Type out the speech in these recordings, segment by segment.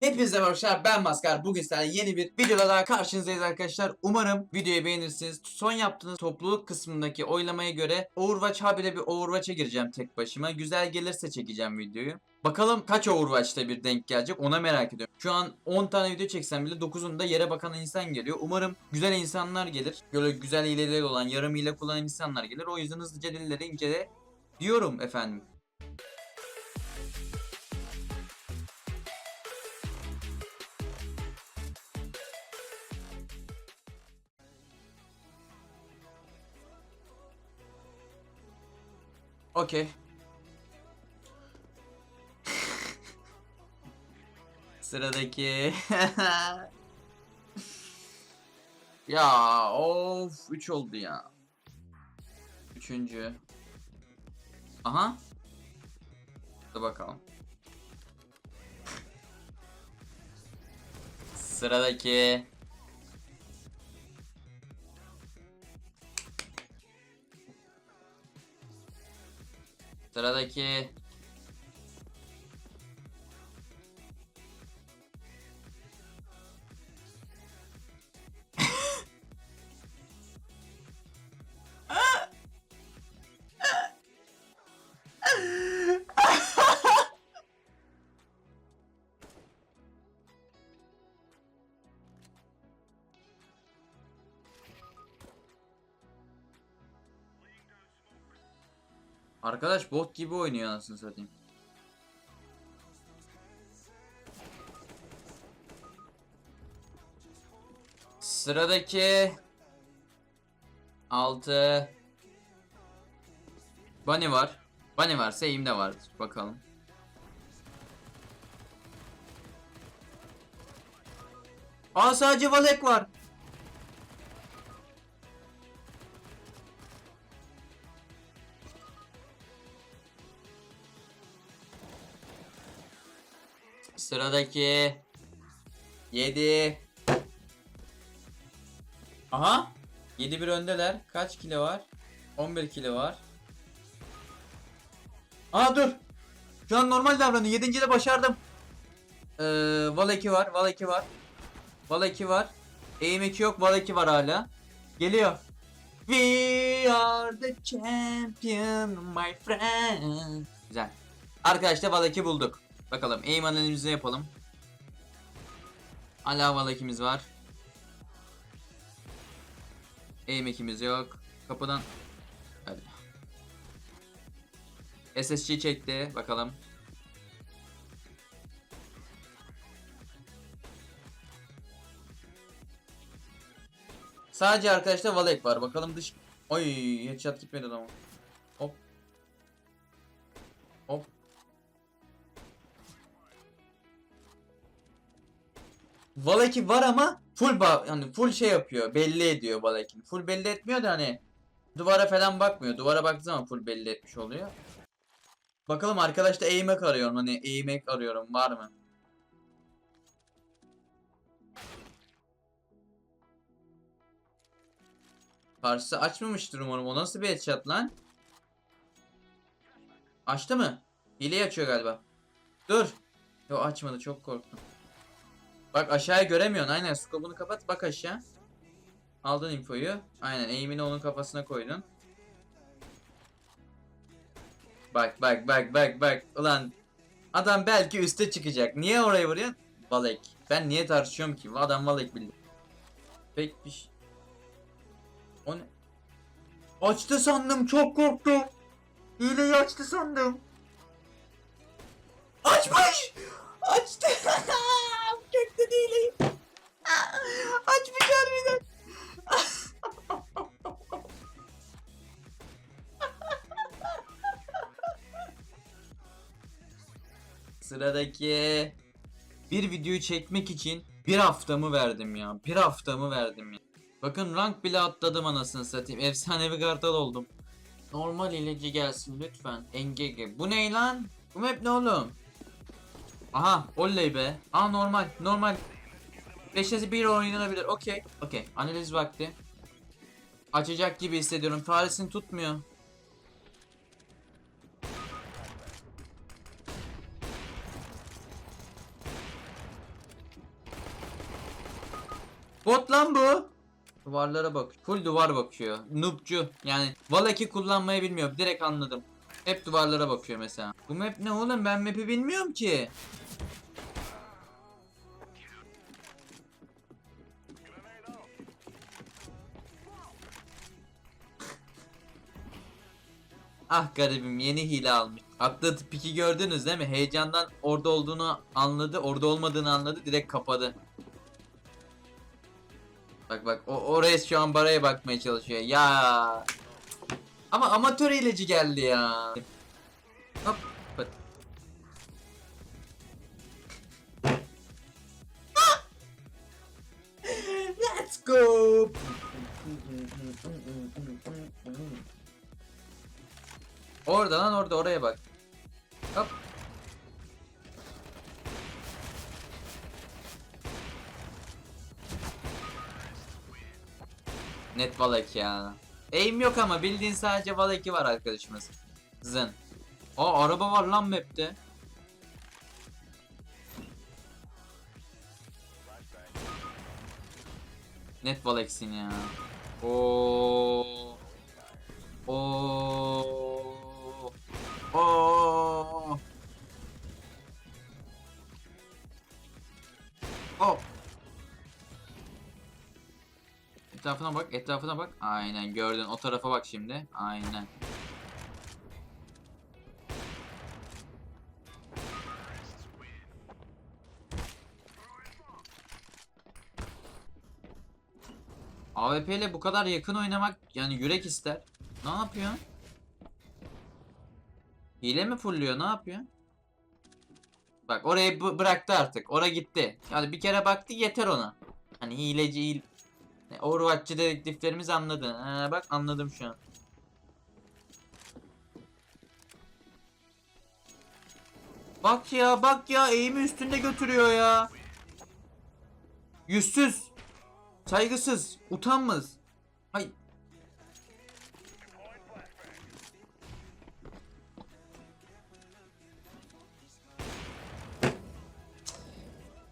Hepinize merhaba ben Maskar. Bugün sizlerle yeni bir videoda daha karşınızdayız arkadaşlar. Umarım videoyu beğenirsiniz. Son yaptığınız topluluk kısmındaki oylamaya göre Overwatch habire bir Overwatch'a gireceğim tek başıma. Güzel gelirse çekeceğim videoyu. Bakalım kaç Overwatch'ta bir denk gelecek ona merak ediyorum. Şu an 10 tane video çeksem bile 9'unda yere bakan insan geliyor. Umarım güzel insanlar gelir. Böyle güzel hileleri olan, yarım hile kullanan insanlar gelir. O yüzden hızlıca dilleri incele diyorum efendim. Okey. Sıradaki. ya of 3 oldu ya. Üçüncü. Aha. Hadi bakalım. Sıradaki. Sıradaki. Arkadaş bot gibi oynuyor anasını satayım. Sıradaki 6 Bunny var. Bunny varsa eğim de vardır. Bakalım. Aa sadece Valek var. Sıradaki 7 Aha 7 bir öndeler. Kaç kilo var? 11 kilo var. Aa dur. Şu an normal davranıyor. 7. de başardım. Ee, Val 2 var. Val 2 var. Val 2 var. Aim 2 yok. Val 2 var hala. Geliyor. We are the champion my friend. Güzel. Arkadaşlar Val 2 bulduk. Bakalım aim analizimizi yapalım. Hala Val 2'miz var. Aim ekimiz yok. Kapıdan Hadi. SSG çekti. Bakalım. Sadece arkadaşlar Valek var. Bakalım dış... Oy headshot gitmedi ama. Hop. Hop. Valaki var ama full ba hani full şey yapıyor. Belli ediyor Valaki'ni. Full belli etmiyor da hani duvara falan bakmıyor. Duvara baktığı zaman full belli etmiş oluyor. Bakalım arkadaşta aim'ek arıyorum. Hani aim'ek arıyorum. Var mı? Karşısı açmamıştır umarım. O nasıl bir headshot lan? Açtı mı? Hileyi açıyor galiba. Dur. Yo açmadı çok korktum. Bak aşağıya göremiyorsun. Aynen scope'unu kapat bak aşağı. Aldın infoyu. Aynen aim'ini onun kafasına koydun. Bak bak bak bak bak. Ulan adam belki üste çıkacak. Niye oraya vuruyorsun? Valek. Ben niye tartışıyorum ki? Adam Valek bildi. Pek bir şey. O ne? Açtı sandım çok korktum. Hileyi açtı sandım. Açmış! Açtı! Kökte hileyi. Açmış harbiden. Sıradaki bir videoyu çekmek için bir haftamı verdim ya. Bir haftamı verdim ya. Bakın rank bile atladım anasını satayım. Efsanevi kartal oldum. Normal ilacı gelsin lütfen. Engege. Bu ne lan? Bu map ne oğlum? Aha oley be. Aa normal normal. 5'e 1 oynanabilir. Okey. Okey. Analiz vakti. Açacak gibi hissediyorum. Faresini tutmuyor. Bot lan bu. Duvarlara bak. Full duvar bakıyor. Noobcu. Yani Valaki kullanmayı bilmiyor. Direkt anladım. Hep duvarlara bakıyor mesela. Bu map ne oğlum? Ben map'i bilmiyorum ki. Ah garibim yeni hile almış. Attığı piki gördünüz değil mi? Heyecandan orada olduğunu anladı. Orada olmadığını anladı. Direkt kapadı. Bak bak o oraya şu an baraya bakmaya çalışıyor. Ya. Ama amatör hileci geldi ya. Hop. Bak. Let's go. Orada lan orada oraya bak. Hop. Net Valak ya. Aim yok ama bildiğin sadece Valak'i var arkadaşımız. Zın. Aa araba var lan map'te. Net Valak'sin ya. Oo. Etrafına bak, etrafına bak. Aynen gördün. O tarafa bak şimdi. Aynen. AWP ile bu kadar yakın oynamak yani yürek ister. Ne yapıyor? Hile mi fulluyor? Ne yapıyor? Bak orayı bı- bıraktı artık. Ora gitti. Yani bir kere baktı yeter ona. Hani hileci hil... Ne, Overwatch'çı dedektiflerimiz anladı. Ha, bak anladım şu an. Bak ya bak ya eğimi üstünde götürüyor ya. Yüzsüz. Saygısız. Utanmaz.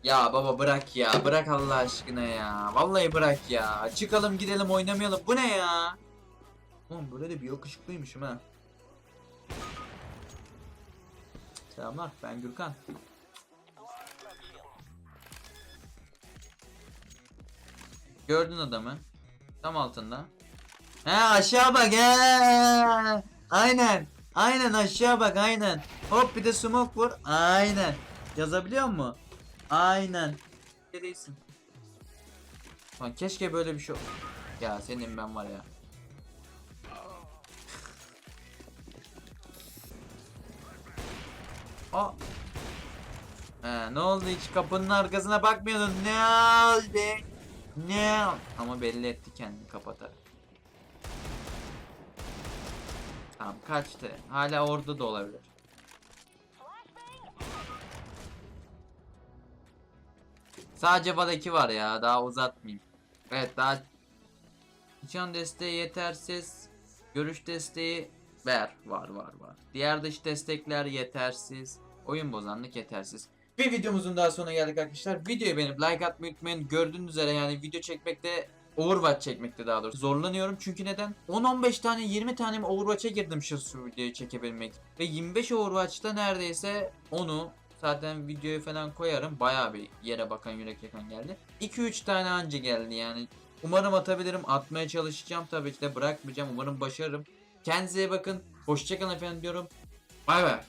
Ya baba bırak ya. Bırak Allah aşkına ya. Vallahi bırak ya. Çıkalım gidelim oynamayalım. Bu ne ya? Oğlum böyle bir yakışıklıymışım ha. Selamlar ben Gürkan. Gördün adamı. Tam altında. He aşağı bak he. Aynen. Aynen aşağı bak aynen. Hop bir de smoke vur. Aynen. Yazabiliyor mu? Aynen. Ne değilsin. Lan keşke böyle bir şey Ya senin ben var ya. Aa. He, ne oldu hiç kapının arkasına bakmıyordun. Ne oldu? Ne? Ama belli etti kendini kapatarak. Tamam kaçtı. Hala orada da olabilir. Sadece VAD 2 var ya. Daha uzatmayayım. Evet daha Can desteği yetersiz. Görüş desteği ver. Var var var. Diğer dış destekler yetersiz. Oyun bozanlık yetersiz. Bir videomuzun daha sonuna geldik arkadaşlar. Videoyu beğenip like atmayı unutmayın. Gördüğünüz üzere yani video çekmekte Overwatch çekmekte daha doğrusu zorlanıyorum çünkü neden? 10-15 tane 20 tane Overwatch'a girdim şu videoyu çekebilmek. Ve 25 Overwatch'ta neredeyse onu zaten videoyu falan koyarım. Bayağı bir yere bakan yürek yakan geldi. 2-3 tane anca geldi yani. Umarım atabilirim. Atmaya çalışacağım tabii ki de bırakmayacağım. Umarım başarırım. Kendinize iyi bakın. Hoşçakalın efendim diyorum. Bay bay.